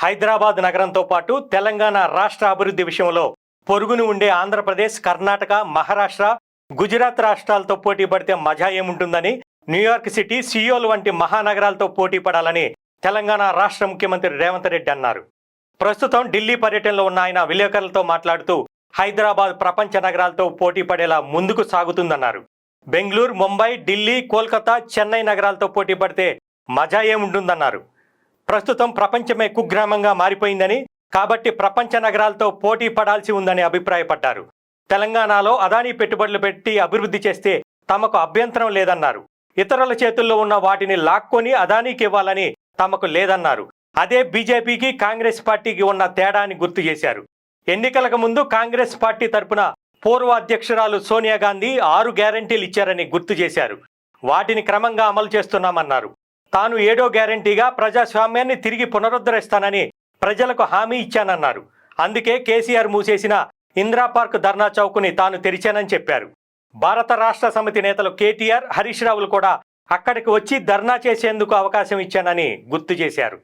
హైదరాబాద్ నగరంతో పాటు తెలంగాణ రాష్ట్ర అభివృద్ధి విషయంలో పొరుగును ఉండే ఆంధ్రప్రదేశ్ కర్ణాటక మహారాష్ట్ర గుజరాత్ రాష్ట్రాలతో పోటీ పడితే మజా ఏముంటుందని న్యూయార్క్ సిటీ సియోల్ వంటి మహానగరాలతో పోటీ పడాలని తెలంగాణ రాష్ట్ర ముఖ్యమంత్రి రేవంత్ రెడ్డి అన్నారు. ప్రస్తుతం ఢిల్లీ పర్యటనలో ఉన్న ఆయన విలేకరులతో మాట్లాడుతూ హైదరాబాద్ ప్రపంచ నగరాలతో పోటీ పడేలా ముందుకు సాగుతుందన్నారు. బెంగళూరు ముంబై ఢిల్లీ కోల్కతా చెన్నై నగరాలతో పోటీ పడితే మజా ఏముంటుందన్నారు. ప్రస్తుతం ప్రపంచమే కుగ్రామంగా మారిపోయిందని కాబట్టి ప్రపంచ నగరాలతో పోటీ పడాల్సి ఉందని అభిప్రాయపడ్డారు. తెలంగాణలో అదానీ పెట్టుబడులు పెట్టి అభివృద్ధి చేస్తే తమకు అభ్యంతరం లేదన్నారు. ఇతరుల చేతుల్లో ఉన్న వాటిని లాక్కొని అదానీకి ఇవ్వాలని తమకు లేదన్నారు. అదే బీజేపీకి కాంగ్రెస్ పార్టీకి ఉన్న తేడాని గుర్తు చేశారు. ఎన్నికలకు ముందు కాంగ్రెస్ పార్టీ తరపున పూర్వ అధ్యక్షురాలు సోనియా గాంధీ ఆరు గ్యారంటీలు ఇచ్చారని గుర్తు చేశారు. వాటిని క్రమంగా అమలు చేస్తున్నామన్నారు. తాను ఏడో గ్యారంటీగా ప్రజాస్వామ్యాన్ని తిరిగి పునరుద్ధరిస్తానని ప్రజలకు హామీ ఇచ్చానన్నారు. అందుకే కేసీఆర్ మూసేసిన ఇందిరా పార్క్ ధర్నా చౌక్ని తాను తెరిచానని చెప్పారు. భారత రాష్ట్ర సమితి నేతలు కేటీఆర్ హరీష్ రావులు కూడా అక్కడికి వచ్చి ధర్నా చేసేందుకు అవకాశం ఇచ్చానని గుర్తు చేశారు.